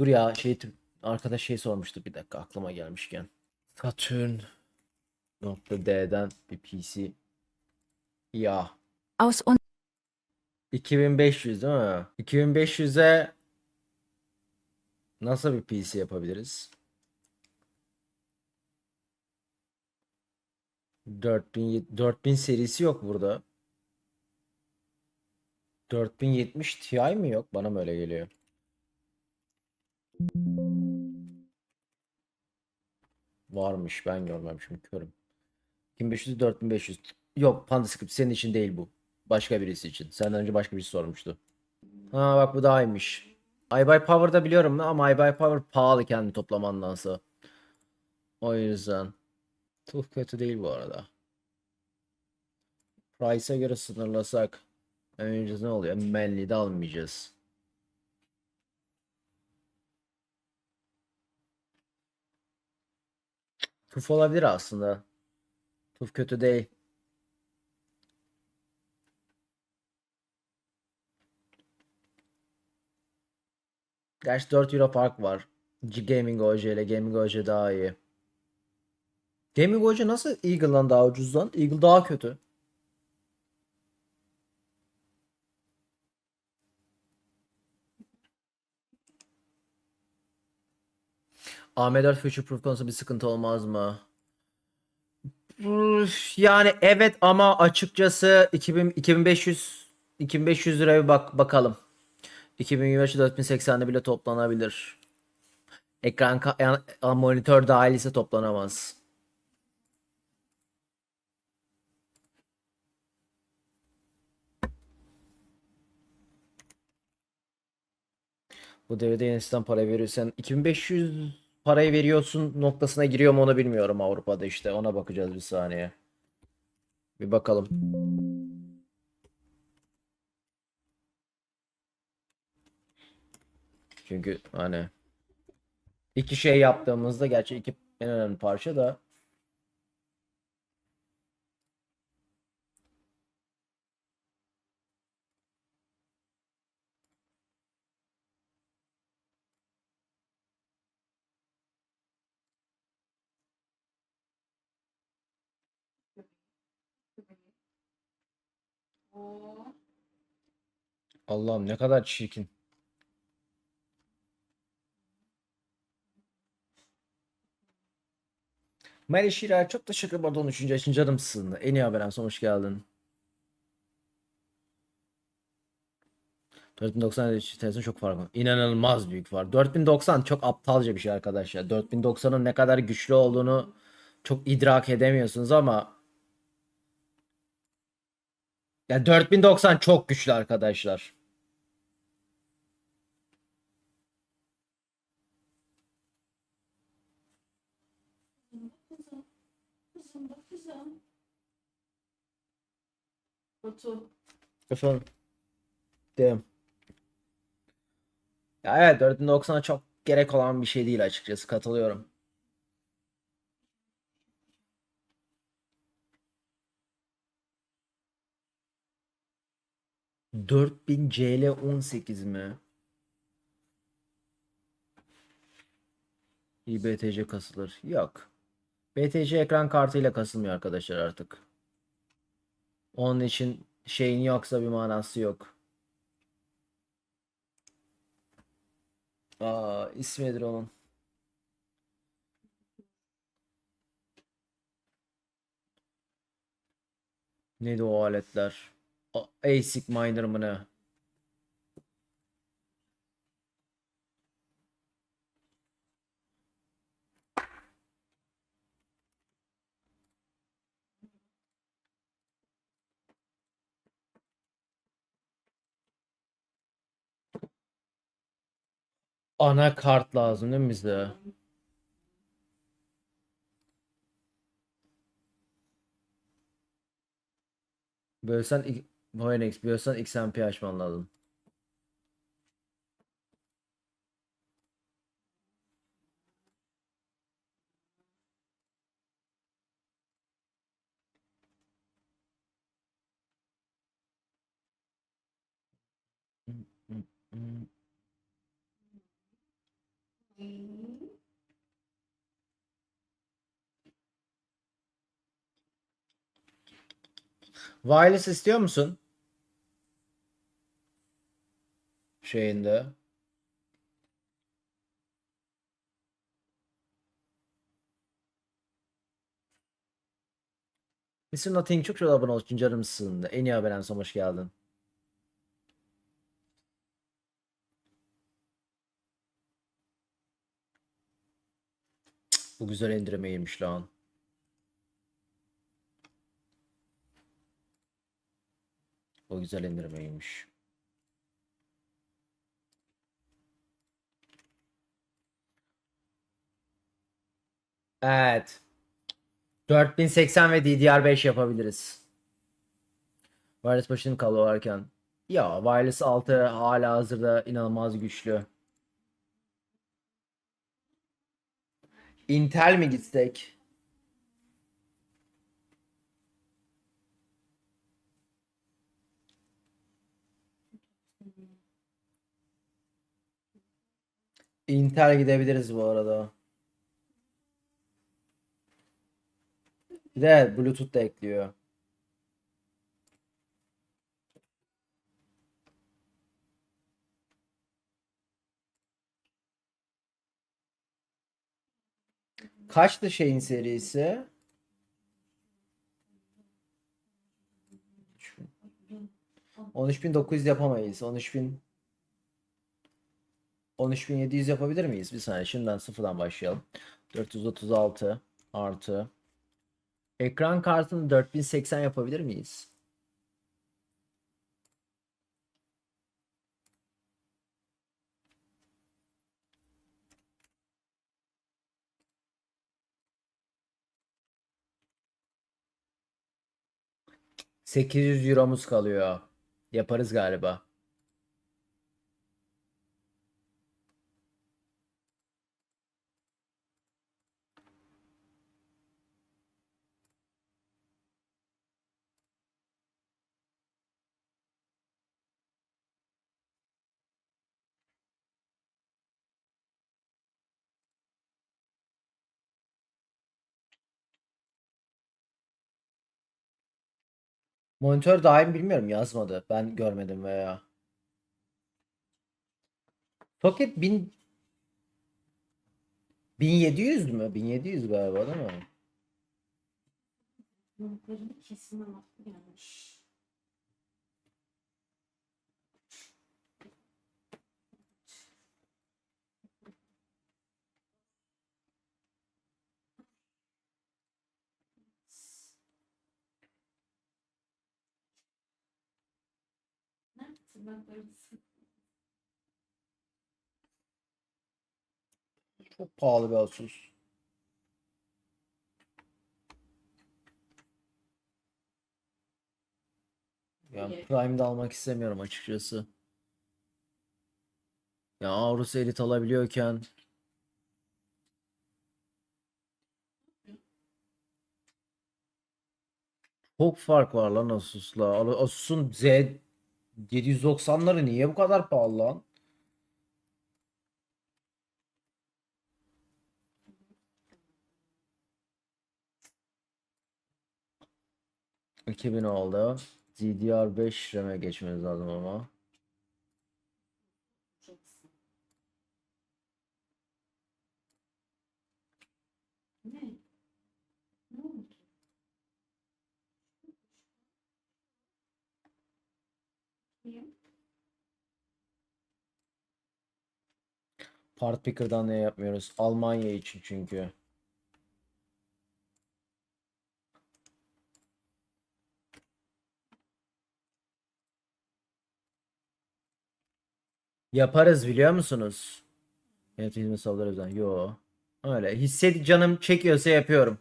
Dur ya şey arkadaş şey sormuştu bir dakika aklıma gelmişken. Nokta D'den bir PC. Ya Aus un 2500 değil mi? 2500'e nasıl bir PC yapabiliriz? 4000 4000 serisi yok burada. 4070 Ti mi yok? Bana mı öyle geliyor? Varmış ben görmemişim körüm. 2500 4500. Yok PandaScript senin için değil bu. Başka birisi için. Senden önce başka birisi sormuştu. Ha bak bu daha iyiymiş. iBuyPower'da biliyorum ama iBuyPower pahalı kendi toplamandansa. O yüzden. Çok kötü değil bu arada. Price'a göre sınırlasak. Önce ne oluyor? Manly de almayacağız. Tuf olabilir aslında. Tuf kötü değil. Gerçi 4 euro fark var. Gaming OJ ile Gaming OJ daha iyi. Gaming OJ nasıl Eagle'dan daha ucuz lan? Eagle daha kötü. AM4 Future Proof konusu bir sıkıntı olmaz mı? Yani evet ama açıkçası 2000, 2500 2500 liraya bir bak bakalım. 2025 4080'de bile toplanabilir. Ekran monitör dahil ise toplanamaz. Bu devirde yenisinden para veriyorsan 2500 parayı veriyorsun noktasına giriyor mu onu bilmiyorum Avrupa'da işte ona bakacağız bir saniye. Bir bakalım. Çünkü hani iki şey yaptığımızda gerçi iki en önemli parça da Allah'ım ne kadar çirkin. Meri Şirer çok teşekkür ederim. 13. yaşın canımsın. En iyi haber hoş geldin. 4090 ile televizyon çok farklı. İnanılmaz büyük var. 4090 çok aptalca bir şey arkadaşlar. 4090'ın ne kadar güçlü olduğunu çok idrak edemiyorsunuz ama ya 4090 çok güçlü arkadaşlar. Efendim. Dem. Ya evet 4090'a çok gerek olan bir şey değil açıkçası katılıyorum. ...4000 CL 18 mi? İBTC kasılır. Yok. BTC ekran kartıyla kasılmıyor arkadaşlar artık. Onun için şeyin yoksa bir manası yok. Aa, ismi nedir onun? Neydi o aletler? ASIC miner mı ne? Anakart lazım değil mi bize? Bölsen Voinex bölsen XMP açman lazım. Wireless istiyor musun? Şeyinde. Mr. Nothing çok çok abone olsun canımsın. En iyi haber en son hoş geldin. Bu güzel indirmeymiş lan. O güzel indirmeymiş. Evet. 4080 ve DDR5 yapabiliriz. Wireless başının kablo varken. Ya Wireless 6 hala hazırda inanılmaz güçlü. Intel mi gitsek? Intel gidebiliriz bu arada. Bir de Bluetooth da ekliyor. Kaçtı şeyin serisi? 13900 yapamayız. 13000 13700 yapabilir miyiz? Bir saniye şimdiden sıfırdan başlayalım. 436 artı Ekran kartını 4080 yapabilir miyiz? ...800 euromuz kalıyor. Yaparız galiba. Monitör dahil bilmiyorum yazmadı. Ben görmedim veya. Soket 1000 1700 mü? 1700 galiba değil mi? Notlarını kesin ama. Böyle Çok pahalı bir Asus. Yani. Prime'de almak istemiyorum açıkçası. Ya Aorus Elite alabiliyorken çok fark var lan Asus'la. Asus'un Z 790'ları niye bu kadar pahalı lan? ...2000 oldu. DDR5 RAM'e geçmeniz lazım ama. yapacaksın. Ne? Ne oldu? Niye? Part Picker'dan ne yapmıyoruz? Almanya için çünkü. Yaparız biliyor musunuz? Evet hizmet özel. Yo. Öyle. Hissedi canım çekiyorsa yapıyorum.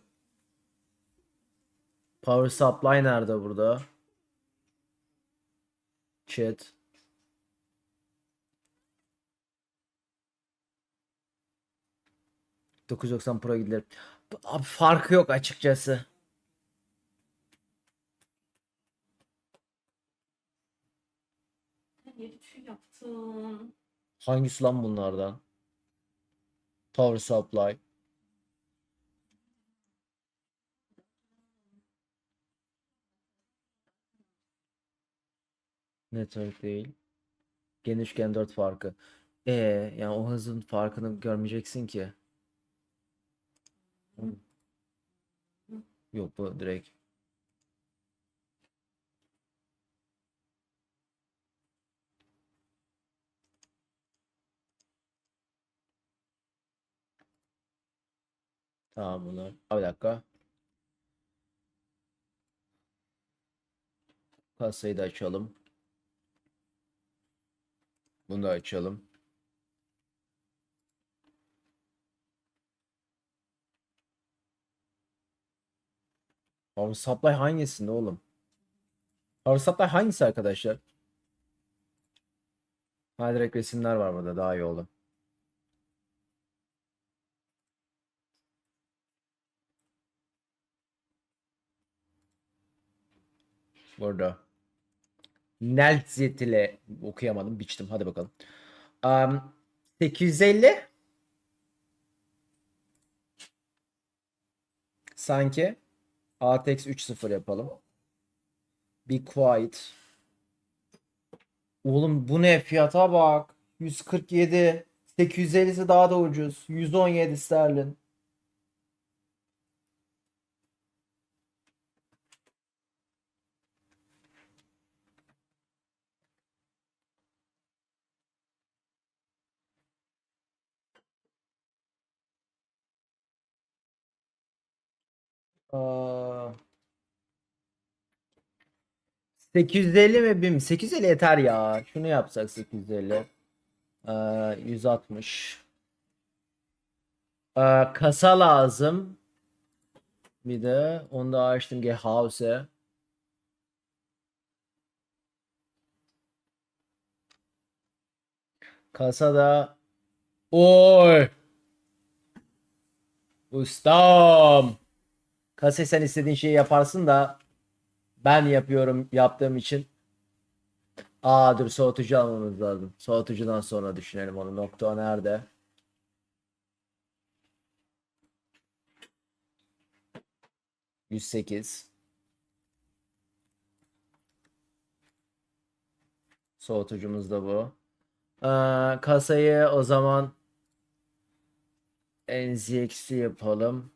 Power supply nerede burada? Chat. ...990 Pro gidilir. Abi farkı yok açıkçası. Tüy yaptın. Hangisi lan bunlardan? Power supply. Network değil. Gen üçgen 4 farkı. E yani o hızın farkını görmeyeceksin ki. Yok bu direkt. Tamam bunlar. Bir dakika. Kasayı da açalım. Bunu da açalım. Power supply hangisinde oğlum? Power supply hangisi arkadaşlar? Ha direkt resimler var burada daha iyi oldu. Burada. Nelzit ile okuyamadım, biçtim. Hadi bakalım. Um, 850 sanki ATX 3.0 yapalım. Be quiet. Oğlum bu ne fiyata bak. 147. 850'si daha da ucuz. 117 sterlin. 850 mi 1000 mi? 850 yeter ya. Şunu yapsak 850. Aa, 160. Aa, kasa lazım. Bir de onu da açtım Gehause. Kasada Oy! Ustam! Kase sen istediğin şeyi yaparsın da ben yapıyorum yaptığım için. Aa dur soğutucu almamız lazım. Soğutucudan sonra düşünelim onu. Nokta nerede? Yüz sekiz. Soğutucumuz da bu. Aa, kasayı o zaman NZX'i yapalım.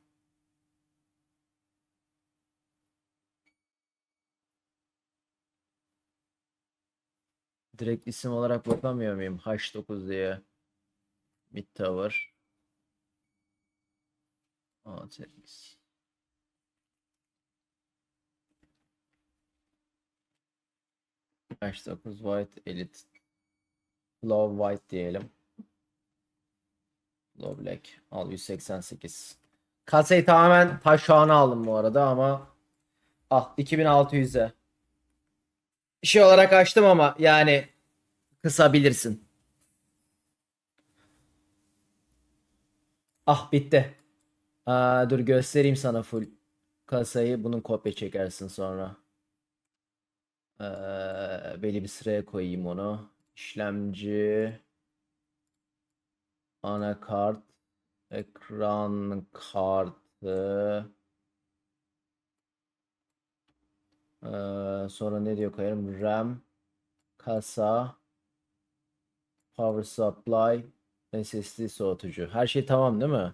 Direkt isim olarak bakamıyor muyum? H9 diye. Mid Tower. ATX. H9 White Elite. Low White diyelim. Low Black. Al 188. Kasayı tamamen taşağına aldım bu arada ama ah 2600'e. Şey olarak açtım ama yani kısabilirsin. Ah bitti. Aa, dur göstereyim sana full kasayı. Bunun kopya çekersin sonra. Ee, belli bir sıraya koyayım onu. İşlemci. Anakart. Ekran kartı. Ee, sonra ne diyor koyarım? RAM, kasa, power supply, SSD soğutucu. Her şey tamam değil mi?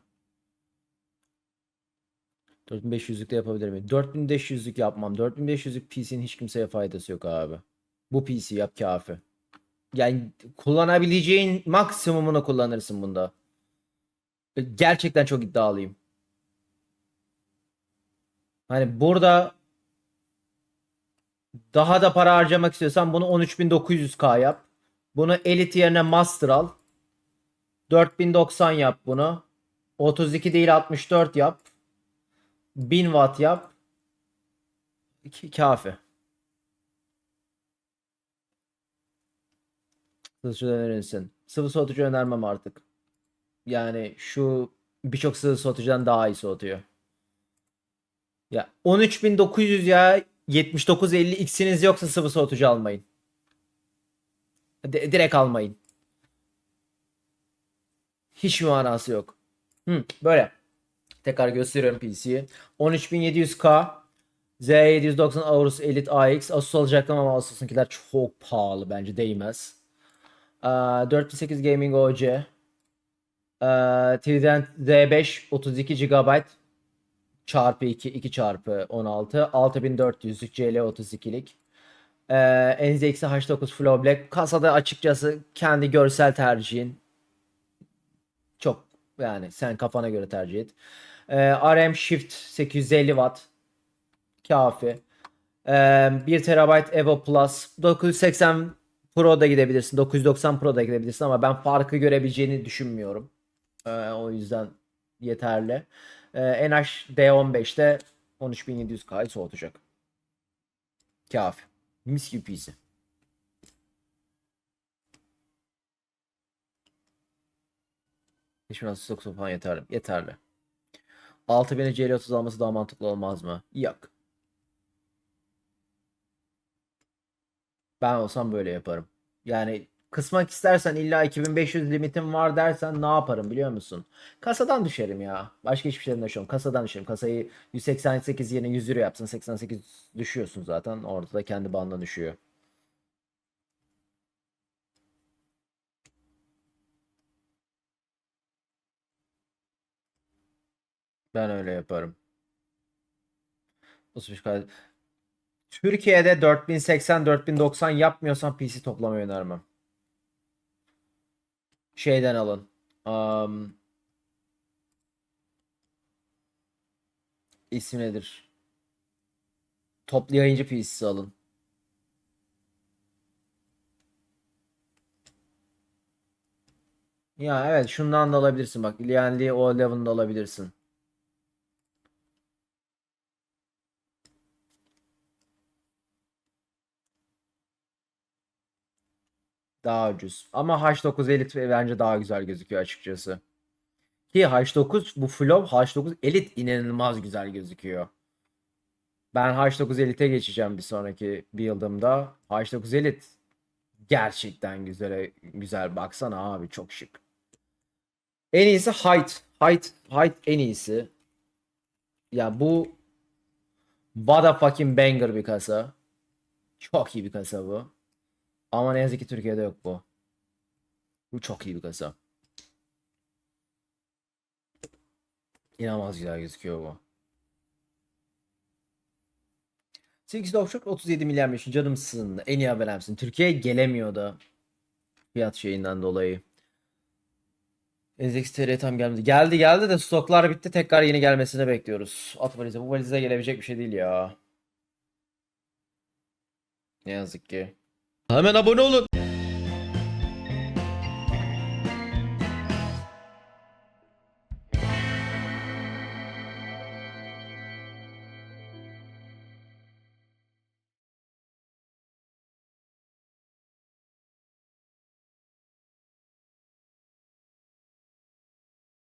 4500'lük de yapabilir miyim? 4500'lük yapmam. 4500'lük PC'nin hiç kimseye faydası yok abi. Bu PC yap kafi. Yani kullanabileceğin maksimumunu kullanırsın bunda. Gerçekten çok iddialıyım. Hani burada daha da para harcamak istiyorsan bunu 13900K yap. Bunu Elite yerine Master al. 4090 yap bunu. 32 değil 64 yap. 1000 watt yap. Ki- Kafi. Sıvı önerirsin. Sıvı soğutucu önermem artık. Yani şu birçok sıvı soğutucudan daha iyi soğutuyor. Ya 13900 ya 7950 X'iniz yoksa sıvı soğutucu almayın. De- direkt almayın. Hiç manası yok. Hı, böyle. Tekrar gösteriyorum PC'yi. 13700K Z790 Aorus Elite AX Asus alacaktım ama Asus'unkiler çok pahalı bence değmez. Ee, 4008 Gaming OC ee, Trident Z5 32 GB çarpı 2 2 çarpı 16 6400'lük CL 32'lik ee, NZX H9 Flow Black kasada açıkçası kendi görsel tercihin çok yani sen kafana göre tercih et. Ee, RM Shift 850 Watt kafi. Ee, 1 TB Evo Plus 980 Pro da gidebilirsin. 990 Pro da gidebilirsin ama ben farkı görebileceğini düşünmüyorum. Ee, o yüzden yeterli. Ee, NH D15'te 13700K'yı soğutacak. Kafi. Mis gibi PC. Hiçbir nasıl soksa falan yeterli. Yeterli. 6000'e CL30 alması daha mantıklı olmaz mı? Yok. Ben olsam böyle yaparım. Yani kısmak istersen illa 2500 limitim var dersen ne yaparım biliyor musun? Kasadan düşerim ya. Başka hiçbir şeyden düşmem. Kasadan düşerim. Kasayı 188 yerine 100 euro yapsın. 88 düşüyorsun zaten. Orada da kendi bandına düşüyor. Ben öyle yaparım. 35 kay- Türkiye'de 4080 4090 yapmıyorsan PC toplamayı önermem. Şeyden alın. Am, ismi nedir? Toplu yayıncı PC'si alın. Ya evet şundan da alabilirsin bak. Lianli O11'da da alabilirsin. Daha ucuz. Ama H9 Elite bence daha güzel gözüküyor açıkçası. Ki H9 bu Flow H9 Elite inanılmaz güzel gözüküyor. Ben H9 Elite'e geçeceğim bir sonraki build'ımda. H9 Elite gerçekten güzel güzel baksana abi çok şık. En iyisi Height. Height Height en iyisi. Ya bu What a fucking banger bir kasa. Çok iyi bir kasa bu. Ama ne yazık ki Türkiye'de yok bu. Bu çok iyi bir kasa. İnanılmaz güzel gözüküyor bu. 8 Dovşuk 37 milyar meşin canımsın. En iyi abonemsin. Türkiye'ye gelemiyor da. Fiyat şeyinden dolayı. NZX TR tam gelmedi. Geldi geldi de stoklar bitti. Tekrar yeni gelmesini bekliyoruz. At valize. Bu valize gelebilecek bir şey değil ya. Ne yazık ki. Hemen abone olun.